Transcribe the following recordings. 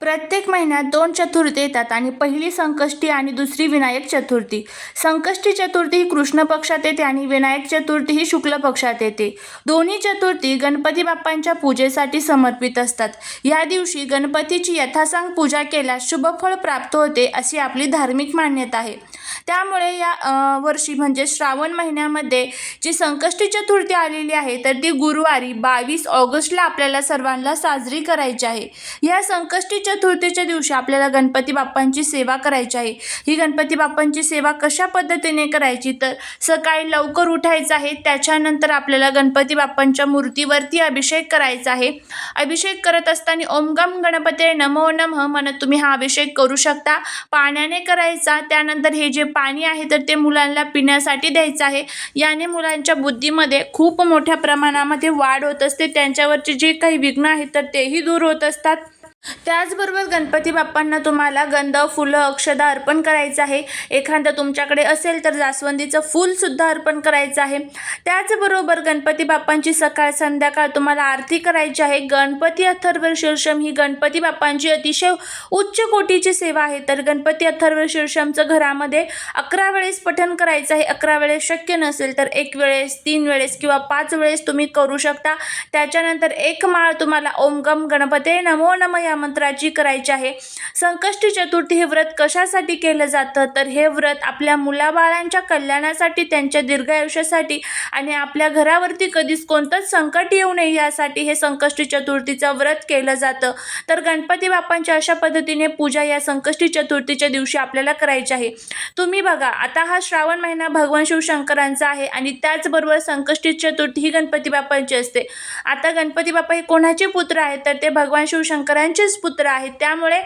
प्रत्येक महिन्यात दोन चतुर्थी येतात आणि पहिली संकष्टी आणि दुसरी विनायक चतुर्थी. संकष्टी चतुर्थी ही कृष्ण पक्षात येते आणि विनायक चतुर्थी ही शुक्ल पक्षात येते. दोन्ही चतुर्थी गणपती बाप्पांच्या पूजेसाठी समर्पित असतात. या दिवशी गणपतीची यथासांग पूजा केल्यास शुभफळ प्राप्त होते अशी आपली धार्मिक मान्यता आहे. त्यामुळे या वर्षी म्हणजे श्रावण महिन्यामध्ये जी संकष्टी चतुर्थी आलेली आहे तर ती गुरुवारी बावीस ऑगस्टला आपल्याला सर्वांना साजरी करायची आहे. या संकष्टी चतुर्थीच्या दिवशी आपल्याला गणपती बाप्पांची सेवा करायची आहे. ही गणपती बाप्पांची सेवा कशा पद्धतीने करायची? तर सकाळी लवकर उठायचं आहे. त्याच्यानंतर आपल्याला गणपती बाप्पांच्या मूर्तीवरती अभिषेक करायचा आहे. अभिषेक करत असताना ओम गम गणपते नमो नमः म्हणत तुम्ही हा अभिषेक करू शकता. पाण्याने करायचा. त्यानंतर हे जे पाणी आहे तर ते मुलांना पिण्यासाठी द्यायचं आहे. याने मुलांच्या बुद्धीमध्ये खूप मोठ्या प्रमाणामध्ये वाढ होत असते. त्यांच्यावरचे जे काही विघ्न आहेत तर तेही दूर होत असतात. त्याचबरोबर गणपती बाप्पांना तुम्हाला गंध फुलं अक्षदा अर्पण करायचं आहे. एखादं तुमच्याकडे असेल तर जास्वंदीचं फूलसुद्धा अर्पण करायचं आहे. त्याचबरोबर गणपती बाप्पांची सकाळ संध्याकाळ तुम्हाला आरती करायची आहे. गणपती अथर्व शीर्षम ही गणपती बाप्पांची अतिशय उच्च कोटीची सेवा आहे. तर गणपती अथर्व शीर्षमचं घरामध्ये अकरा वेळेस पठण करायचं आहे. अकरा वेळेस शक्य नसेल तर एक वेळेस तीन वेळेस किंवा पाच वेळेस तुम्ही करू शकता. त्याच्यानंतर एक माळ तुम्हाला ओम गम गणपते नमो नम या मंत्राची करायची आहे. संकष्टी चतुर्थी हे व्रत कशासाठी केलं जातं? तर हे व्रत आपल्या मुलाबाळांच्या कल्याणासाठी त्यांच्या दीर्घायुष्यासाठी आणि आपल्या घरावरती कधीच कोणतंच संकट येऊ नये यासाठी हे संकष्टी चतुर्थीचं व्रत केलं जातं. तर गणपती बाप्पांच्या अशा पद्धतीने पूजा या संकष्टी चतुर्थीच्या दिवशी आपल्याला करायची आहे. तुम्ही बघा आता हा श्रावण महिना भगवान शिवशंकरांचा आहे आणि त्याचबरोबर संकष्टी चतुर्थी ही गणपती बाप्पांची असते. आता गणपती बाप्पा हे कोणाचे पुत्र आहेत? तर ते भगवान पुत्र आहेत त्यामुळे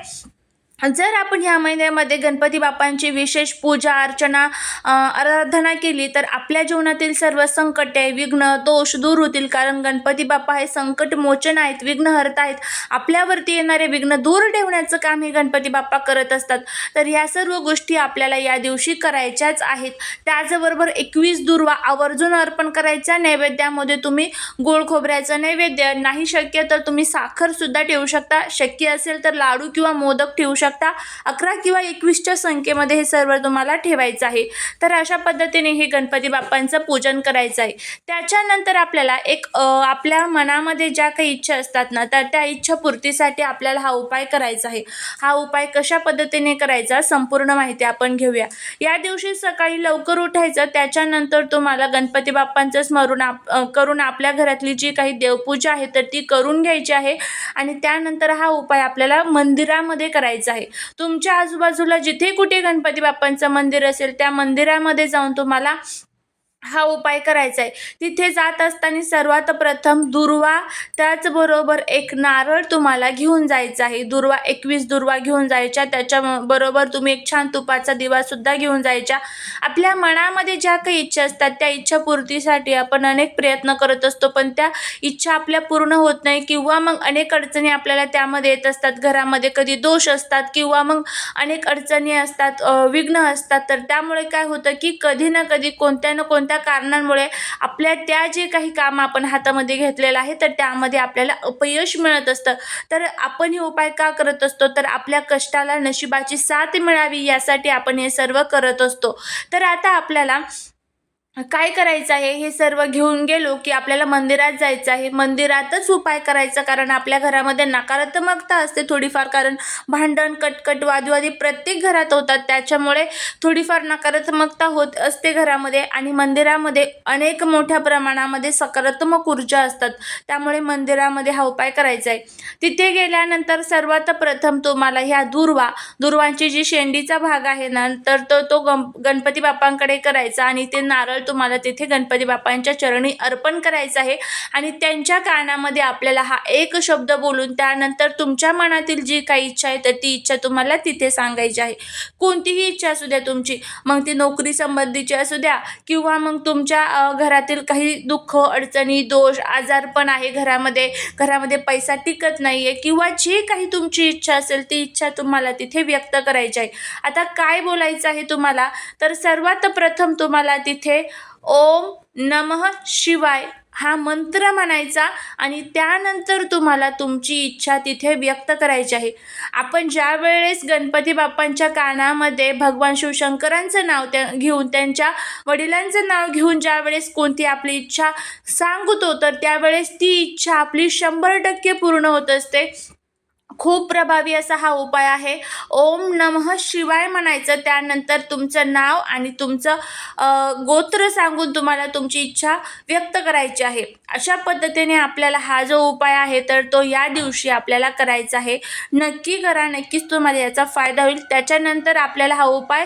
जर आपण ह्या महिन्यामध्ये गणपती बाप्पांची विशेष पूजा अर्चना आराधना केली तर आपल्या जीवनातील सर्व संकटे विघ्न दोष दूर होतील. कारण गणपती बाप्पा हे संकट मोचन आहेत विघ्नहर्ता आहेत. आपल्यावरती येणारे विघ्न दूर ठेवण्याचं काम हे गणपती बाप्पा करत असतात. तर ह्या सर्व गोष्टी आपल्याला या दिवशी करायच्याच आहेत. त्याचबरोबर एकवीस दुर्वा आवर्जून अर्पण करायच्या नैवेद्यामध्ये तुम्ही गोड खोबऱ्याचं नैवेद्य नाही शक्य तर तुम्ही साखरसुद्धा ठेवू शकता. शक्य असेल तर लाडू किंवा मोदक ठेवू शकता. अकरा किंवा एकवीसच्या संख्येमध्ये हे सर्व तुम्हाला ठेवायचं आहे. तर अशा पद्धतीने हे गणपती बाप्पांचं पूजन करायचं आहे. त्याच्यानंतर आपल्याला एक आपल्या मनामध्ये ज्या काही इच्छा असतात ना तर त्या इच्छापूर्तीसाठी आपल्याला हा उपाय करायचा आहे. हा उपाय कशा पद्धतीने करायचा संपूर्ण माहिती आपण घेऊया. या दिवशी सकाळी लवकर उठायचं त्याच्यानंतर तुम्हाला गणपती बाप्पांचं स्मरण आप करून आपल्या घरातली जी काही देवपूजा आहे तर ती करून घ्यायची आहे. आणि त्यानंतर हा उपाय आपल्याला मंदिरामध्ये करायचा आहे. तुमच्या आजूबाजूला जिथे कुठे गणपती बाप्पांचं मंदिर असेल त्या मंदिरामध्ये जाऊन तुम्हाला हा उपाय करायचा आहे. तिथे जात असताना सर्वात प्रथम दुर्वा त्याचबरोबर एक नारळ तुम्हाला घेऊन जायचा आहे. दुर्वा एकवीस दुर्वा घेऊन जायच्या त्याच्या बरोबर तुम्ही एक छान तुपाचा दिवासुद्धा घेऊन जायच्या. आपल्या मनामध्ये ज्या काही इच्छा असतात त्या इच्छापूर्तीसाठी आपण अनेक प्रयत्न करत असतो पण त्या इच्छा आपल्या पूर्ण होत नाही किंवा मग अनेक अडचणी आपल्याला त्यामध्ये येत असतात. घरामध्ये कधी दोष असतात किंवा मग अनेक अडचणी असतात विघ्न असतात. तर त्यामुळे काय होतं की कधी ना कधी कोणत्या ना कोणत्या कारणांमुळे आपल्या त्या जे काही काम आपण हातामध्ये घेतलेलं आहे तर त्यामध्ये आपल्याला अपयश मिळत असतं. तर आपण हे उपाय का करत असतो? तर आपल्या कष्टाला नशिबाची साथ मिळावी यासाठी आपण हे सर्व करत असतो. तर आता आपल्याला काय करायचं आहे? हे सर्व घेऊन गेलो की आपल्याला मंदिरात जायचं आहे. मंदिरातच उपाय करायचा कारण आपल्या घरामध्ये नकारात्मकता असते थोडीफार. कारण भांडण कटकट वादवादी प्रत्येक घरात होतात. त्याच्यामुळे थोडीफार नकारात्मकता होत असते घरामध्ये आणि मंदिरामध्ये अनेक मोठ्या प्रमाणामध्ये सकारात्मक ऊर्जा असतात. त्यामुळे मंदिरामध्ये हा उपाय करायचा आहे. तिथे गेल्यानंतर सर्वात प्रथम तुम्हाला ह्या दुर्वा दुर्वांची जी शेंडीचा भाग आहे ना तर तो तो गम गणपती बाप्पांकडे करायचा आणि ते नारळ तुम्हाला तिथे गणपती बाप्पांच्या चरणी अर्पण करायचं आहे. आणि त्यांच्या कानामध्ये आपल्याला हा एक शब्द बोलून त्यानंतर तुमच्या मनातील जी काही इच्छा आहे तर ती इच्छा तुम्हाला तिथे सांगायची आहे. कोणतीही इच्छा असू द्या तुमची. मग ती नोकरी संबंधीची असू द्या किंवा मग तुमच्या घरातील काही दुःख अडचणी दोष आजारपण आहे घरामध्ये. घरामध्ये पैसा टिकत नाही आहे किंवा जी काही तुमची इच्छा असेल ती इच्छा तुम्हाला तिथे व्यक्त करायची आहे. आता काय बोलायचं आहे तुम्हाला? तर सर्वात प्रथम तुम्हाला तिथे ओम नमः शिवाय हा मंत्र म्हणायचा आणि त्यानंतर तुम्हाला तुमची इच्छा तिथे व्यक्त करायची आहे. आपण ज्या वेळेस गणपती बाप्पांच्या कानामध्ये भगवान शिवशंकरांचं नाव त्या घेऊन त्यांच्या वडिलांचं नाव घेऊन ज्या वेळेस कोणती आपली इच्छा सांगतो तर त्यावेळेस ती इच्छा आपली शंभर टक्के पूर्ण होत असते. खूप प्रभावी असा हा उपाय आहे. ओम नमः शिवाय म्हणायचं त्यानंतर तुमचं नाव आणि तुमचं गोत्र सांगून तुम्हाला तुमची इच्छा व्यक्त करायची आहे. अशा पद्धतीने आपल्याला हा जो उपाय आहे तर तो या दिवशी आपल्याला करायचा आहे. नक्की करा नक्कीच तुम्हाला याचा फायदा होईल. त्याच्यानंतर आपल्याला हा उपाय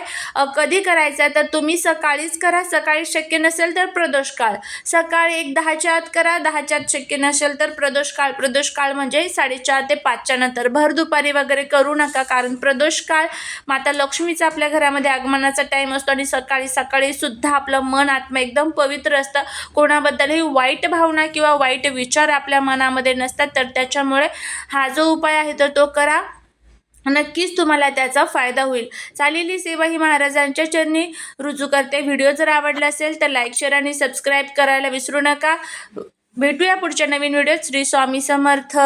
कधी करायचा आहे तर तुम्ही सकाळीच करा. सकाळी शक्य नसेल तर प्रदोष काळ सकाळी एक दहाच्या आत करा दहाच्या आत शक्य नसेल तर प्रदोष काळ प्रदोष काळ म्हणजे साडेचार ते पाचच्या नंतर. भर दुपारी वगैरे करू नका कारण प्रदोष काळ माता लक्ष्मीचा आपल्या घरामध्ये आगमनाचा टाईम असतो आणि सकाळी सकाळी सुद्धा आपलं मन आत्मा एकदम पवित्र असतं. कोणाबद्दलही वाईट भावना भावना किंवा वाईट विचार आपल्या मनामध्ये नसतात तर त्याच्यामुळे हा जो उपाय आहे तर तो करा. नक्कीच तुम्हाला त्याचा फायदा होईल. चालेली सेवा ही महाराजांच्या चरणी रुजू करते. व्हिडिओ जर आवडला असेल तर लाईक शेअर आणि सबस्क्राईब करायला विसरू नका. भेटूया पुढच्या नवीन व्हिडिओत. श्री स्वामी समर्थ.